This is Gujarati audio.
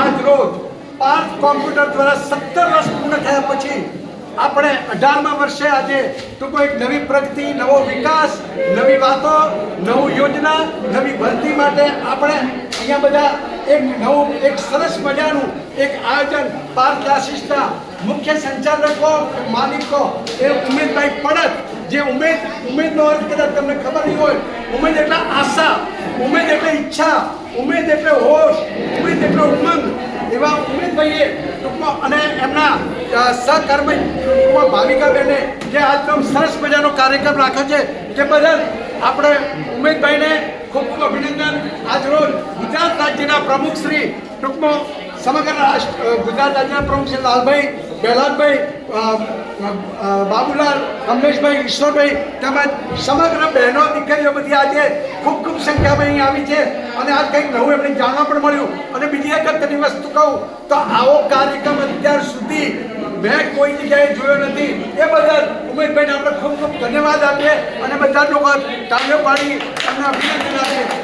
આજ રોજ પાર્થ કોમ્પ્યુટર દ્વારા સત્તર વર્ષ પૂર્ણ થયા પછી આપણે અઢારમા વર્ષે આજે ટૂંકો એક નવી પ્રગતિ, નવો વિકાસ, નવી વાતો, નવું યોજના, નવી ભરતી માટે આપણે અહીંયા બધા એક નવું, એક સરસ મજાનું એક આયોજન પાર્ક ક્લાસીસના મુખ્ય સંચાલકો, માલિકો એ ઉમેદભાઈ પડત, જે ઉમેદ, ઉમેદનો અર્થ કદાચ તમને ખબર નહીં હોય, ઉમેદ એટલે આશા, ઉમેદ એટલે ઈચ્છા ઉમેદ એટલે હોશ, ઉમેદ એટલે ઉમંગ. એવા ઉમેદભાઈએ ટૂંકમાં અને એમના સહકર્મી ટૂંકમાં ભાવિકાબેને જે આજનો સરસ મજાનો કાર્યક્રમ રાખ્યો છે, તે બદલ આપણે ઉમેદભાઈને ખૂબ ખૂબ અભિનંદન. આજરોજ ગુજરાત રાજ્યના પ્રમુખ શ્રી ટૂંકમાં સમગ્ર રાષ્ટ્ર ગુજરાત રાજ્યના પ્રમુખ શ્રી લાલભાઈ અ, બાબુલાલ કમલેશભાઈ ઈશ્વરભાઈ તેમજ સમગ્ર બહેનો દીકરીઓ બધી આજે ખૂબ ખૂબ સંખ્યામાં અહીં આવી છે અને આજ કંઈક નવું એમને જાણવા પણ મળ્યું. અને બીજી એક તેની વસ્તુ કહું તો આવો કાર્યક્રમ અત્યાર સુધી મેં કોઈ જગ્યાએ જોયો નથી. એ બદલ ઉમેશભાઈને આપણે ખૂબ ખૂબ ધન્યવાદ આપીએ અને બધા લોકો તાળીઓ પાડી એમને અભિનંદન આપીએ